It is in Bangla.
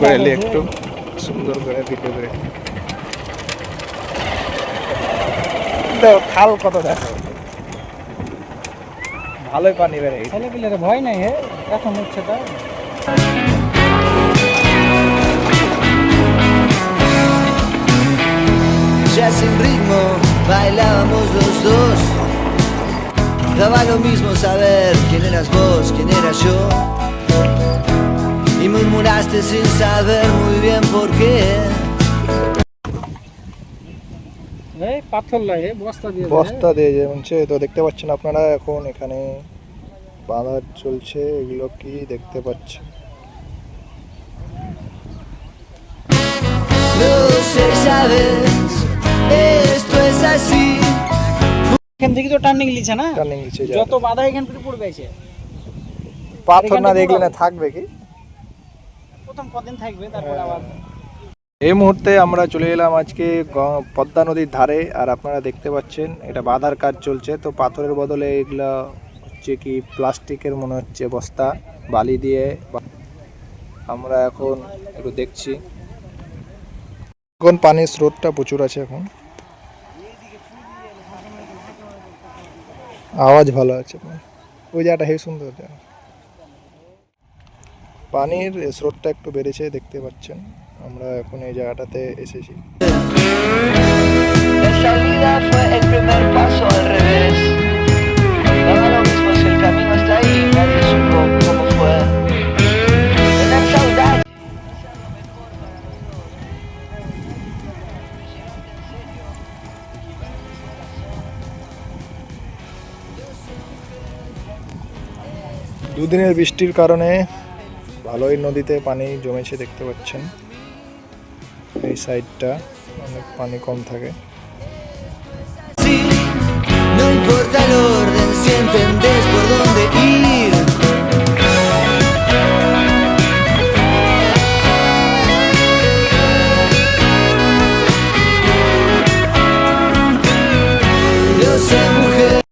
করে এলি একটু সুন্দর করে ভিডিও করে দেখো খাল কত দেখো ভালোই পানি বেড়ে গেছে ছেলে পিলের ভয় নাই হে এখন হচ্ছে তাই Ya sin ritmo bailábamos los dos. Daba lo mismo saber quién eras vos, quién era yo. Murmuraste sin saber muy bien por qué. এই পাথর লাগে বস্তা দিয়ে। বস্তা দিয়ে যেমনছে তো দেখতে পাচ্ছেন আপনারা এখন এখানে বাঁধা চলছে এগুলো কি দেখতে পাচ্ছেন. এখান থেকে তো টার্নিং লিছে না টার্নিং নিচে যত বাধা এখান থেকে পড়বে আছে পাথর না দেখলে না থাকবে কি প্রথম কদিন থাকবে তারপরে আবার। এই মুহূর্তে আমরা চলে এলাম আজকে পদ্মা নদীর ধারে আর আপনারা দেখতে পাচ্ছেন এটা বাঁধার কাজ চলছে। তো পাথরের বদলে এগুলা হচ্ছে কি প্লাস্টিকের মনে হচ্ছে বস্তা বালি দিয়ে। আমরা এখন একটু দেখছি। এখন পানির স্রোতটা প্রচুর আছে এখন? আওয়াজ ভালো আছে। ওই জায়গাটা হেবি সুন্দর জায়গা। পানির স্রোতটা একটু বেড়েছে দেখতে পাচ্ছেন। আমরা এখন এই জায়গাটাতে এসেছি। দুদিনের বৃষ্টির কারণে ভালোই নদীতে পানি জমেছে দেখতে পাচ্ছেন। এই সাইডটা অনেক পানি কম থাকে।